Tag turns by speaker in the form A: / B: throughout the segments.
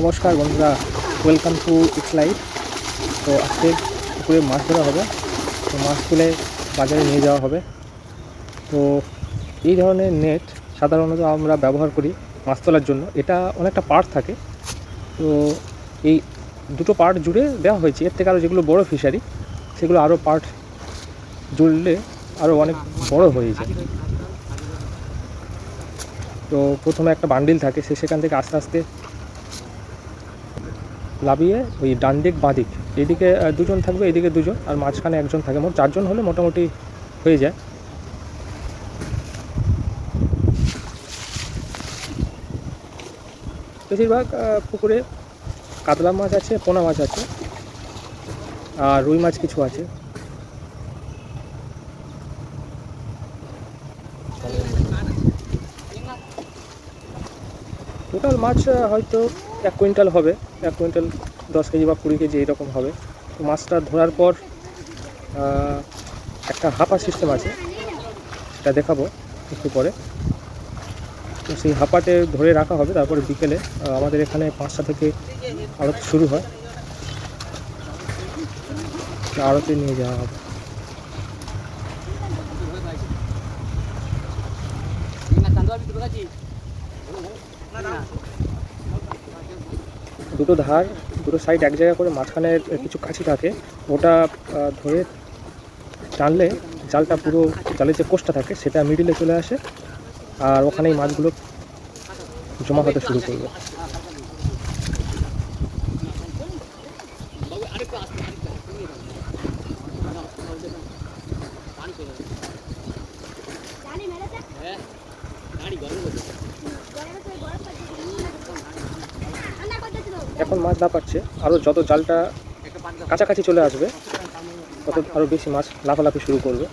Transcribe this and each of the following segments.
A: নমস্কার বন্ধুরা welcome to its life তো আজকে পুকুরে মাছ ধরা হবে, তো মাছ তুলে বাজারে নিয়ে যাওয়া হবে। তো এই ধরনের নেট সাধারণত আমরা ব্যবহার করি মাছ তোলার জন্য। এটা অনেকটা পার্ট থাকে। তো এই দুটো পার্ট জুড়ে দেওয়া হয়েছে। এর থেকে আরও যেগুলো বড় ফিশারি সেগুলো আরও পার্ট জুড়লে আরও অনেক বড় হয়ে যায়। তো প্রথমে একটা বান্ডিল থাকে, সে সেখান থেকে আস্তে আস্তে লাভিয়ে ওই ডান দিক, বাঁ দিক এদিকে দুজন থাকবে এদিকে দুজন, আর মাঝখানে একজন থাকে। মোট চারজন হলে মোটামুটি হয়ে যায়। বেশিরভাগ পুকুরে কাতলা মাছ আছে, পোনা মাছ আছে, আর রুই মাছ কিছু আছে। টোটাল মাছ হয়তো এক কুইন্টাল হবে এক কুইন্টাল দশ কেজি বা কুড়ি কেজি এইরকম হবে তো মাছটা ধরার পর একটা হাপা সিস্টেম আছে সেটা দেখাবো একটু পরে তো সেই হাপাতে ধরে রাখা হবে তারপরে বিকেলে আমাদের এখানে পাঁচটা থেকে আড়ত শুরু হয় আড়তে নিয়ে যাওয়া হবে দুটো ধার দুটো সাইড এক জায়গা করে মাঝখানে কিছু কাছি থাকে। ওটা ধরে টানলে জালটা পুরো জালের যে কোষটা থাকে সেটা মিডিলে চলে আসে আর ওখানেই মাছগুলো জমা হতে শুরু করবে। এখন মাছ লাফাচ্ছে আরও যত জালটা কাছাকাছি চলে আসবে, তত আরও বেশি মাছ লাফালাফি শুরু করবে।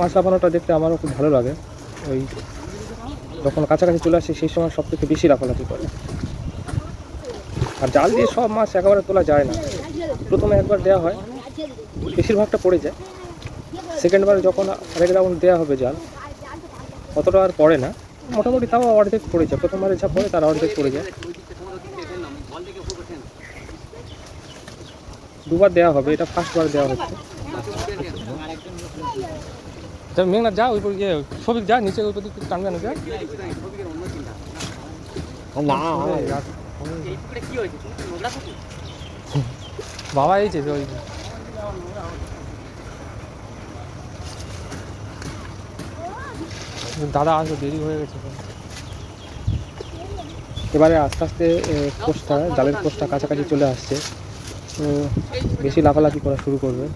A: মাছ লাফানোটা দেখতে আমারও খুব ভালো লাগে। ওই যখন কাছাকাছি চলে আসে, সেই সময় সব থেকে বেশি লাফালাফি করে। আর জাল দিয়ে সব মাছ একেবারে তোলা যায় না। প্রথমে একবার দেওয়া হয়, বেশিরভাগটা পড়ে যায়। সেকেন্ড বার যখন আরেক রাউন্ড দেওয়া হবে জাল অতটা আর পড়ে না। মোটামুটি তাও অর্ধেক পড়ে যায় প্রথমবারে যা পড়ে তার অর্ধেক পড়ে যায়। দুবার দেওয়া হবে এটা ফার্স্ট বার দেওয়া হচ্ছে। মেঘনাথ যা ওই পর গিয়ে সবিক যা নিচে ওই দিকে টানবে না। যা বাবা এই যে ওই দাদা আসবে, দেরি হয়ে গেছে এবারে আস্তে আস্তে কোষটা জালের কোষটা কাছাকাছি চলে আসছে। বেশি লাফালাফি করা শুরু করবে।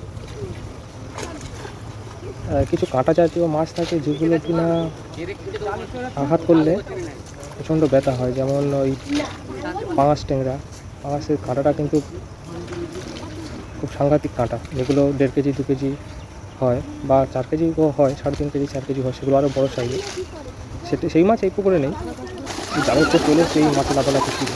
A: কিছু কাঁটা জাতীয় মাছ থাকে যেগুলো কিনা আঘাত করলে প্রচণ্ড ব্যথা হয়, যেমন ওই পাঙাশ ট্যাংরা। পাঙাশের কাঁটাটা কিন্তু খুব সাংঘাতিক কাঁটা, যেগুলো দেড় কেজি, দু কেজি হয় বা চার কেজি হয় সাড়ে তিন কেজি চার কেজি হয় সেগুলো আরও বড়ো সাইজের সেটা সেই মাছ এই পুকুরে নেই। জালের তো চলে সেই মাছ লাফালাফি শুরু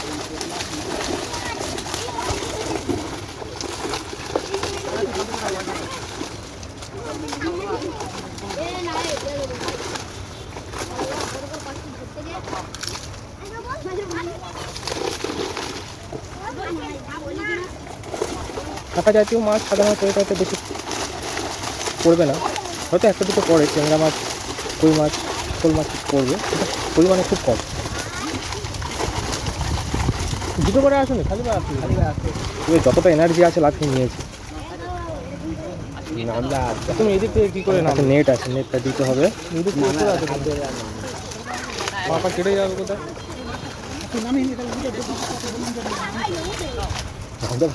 A: কাঁটা জাতীয় মাছ সাধারণত এটাতে বেশি পড়বে না হয়তো একটা দুটো পড়ে ট্যাংরা মাছ কই মাছ শোল মাছ পড়বে পরিমাণে খুব কম দুটো করে আসুন খালি বা তুমি যতটা এনার্জি আছে লাফিয়ে নিয়েছি তুমি এদিক থেকে কী করে না নেট আছে নেটটা দিতে হবে এদিক আছে পাপা কেটে যাবে কোথায়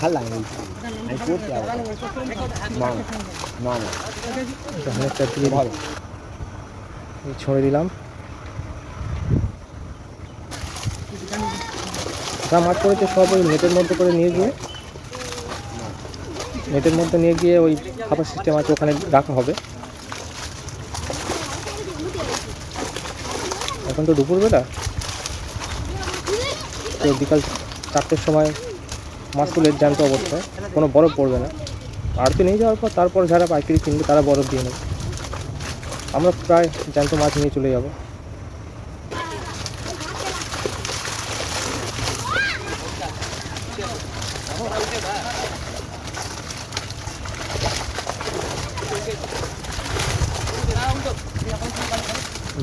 B: ভালো লাগে
A: ছড়ে দিলাম যা পড়েছে সব ওই নেটের মধ্যে করে নিয়ে গিয়ে নেটের মধ্যে নিয়ে গিয়ে ওই খাবার সিস্টেম আছে ওখানে রাখা হবে এখন তো দুপুরবেলা তো বিকাল চারটের সময় মাছ তুলে জ্যান্ত অবস্থায়। কোনো বরফ পড়বে না। আড়তে নিয়ে যাওয়ার পর তারপর যারা পাইকারি কিনবে তারা বরফ দিয়ে নেবে। আমরা প্রায় জ্যান্ত মাছ নিয়ে চলে যাব।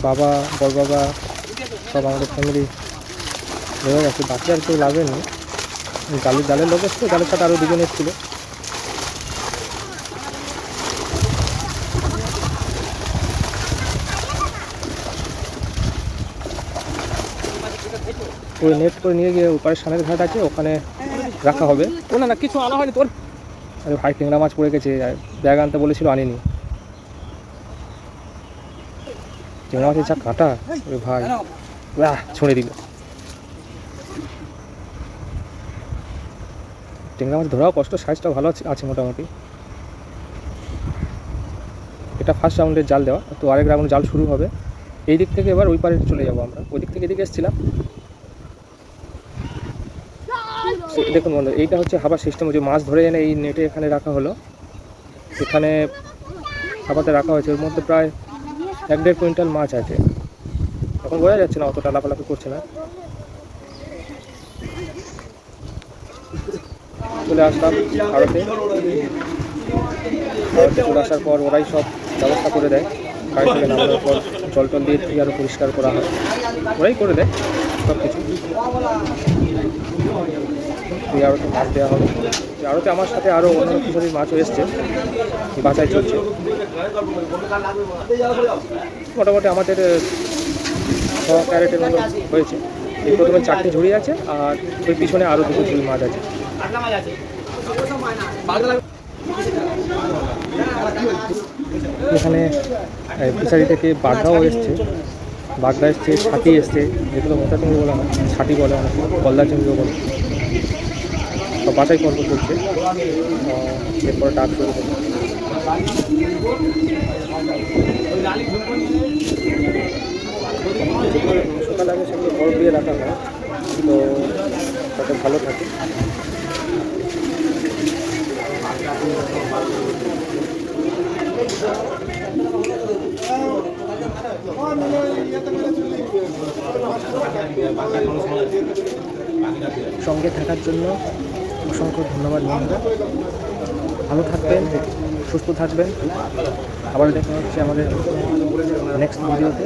A: বাবা বড় বাবা সব আমাদের ফ্যামিলি হয়ে গেছে। বাকি আর কেউ লাগেনি। জালের জালের লোক এসছে জালের সাথে আরও দুজন এসেছিল। ওই নেট করে নিয়ে গিয়ে ওপারে সামনের ঘাট আছে ওখানে রাখা হবে।
B: ও না না কিছু আনা হয়নি তোর।
A: আরে ভাই ট্যাংরা মাছ পড়ে গেছে ব্যাগ আনতে বলেছিল আনিনি। ট্যাংরা মাছের যা কাঁটা? ওরে ভাই। ছুঁড়ে দিল। ট্যাংরা মাছ ধরাও কষ্ট সাইজটা ভালো আছে মোটামুটি। এটা ফার্স্ট রাউন্ডের জাল দেওয়া, তো আরেক রাউন্ড জাল শুরু হবে। এই দিক থেকে এবার ওই পারে চলে যাব আমরা। ওই দিক থেকে এদিকে এসেছিলাম। দেখুন বন্ধু, এইটা হচ্ছে হাবার সিস্টেম যে মাছ ধরে এনে এই নেটে এখানে রাখা হলো। এখানে হাবাতে রাখা হয়েছে, ওর মধ্যে প্রায় এক দেড় কুইন্টাল মাছ আছে। এখন বোঝা যাচ্ছে না অতটা লাফালাফি করছে না। চলে আসলাম আড়তে আড়তে চলে আসার পর ওরাই সব ব্যবস্থা করে দেয়। গাড়ি থেকে নামানোর পর জল টল দিয়ে আরও পরিষ্কার করা হয়। ওরাই করে দেয় সব কিছু এই আড়তে মাছ দেওয়া হবে। আড়তে আমার সাথে আরও অন্যান্য কিছুদিন মাছও এসছে। বাছাই চলছে। মোটামুটি আমাদের ছ ক্যারেটের মতো হয়েছে। এই প্রথমে চারটে ঝুড়ি আছে আর ওই পিছনে আরও দুটো ঝুড়ি মাছ আছে। এখানে ফিশারি থেকে বাগদাও এসছে। বাগদা এসছে ছাটি এসছে যেগুলো মোটা চিংড়ি বলে হয় ছাটি বলে অনেক গলদা চিংড়িও বলে সব পর্ব চলছে। আহ, এরপরে ডাক শুরু হবে সকাল আগে সেগুলো বরফ দিয়ে রাখা হয়। তো যাতে ভালো থাকে। সঙ্গে থাকার জন্য অসংখ্য ধন্যবাদ বন্ধুরা ভালো থাকবেন, সুস্থ থাকবেন। আবার দেখা হচ্ছে আমাদের নেক্সট ভিডিওতে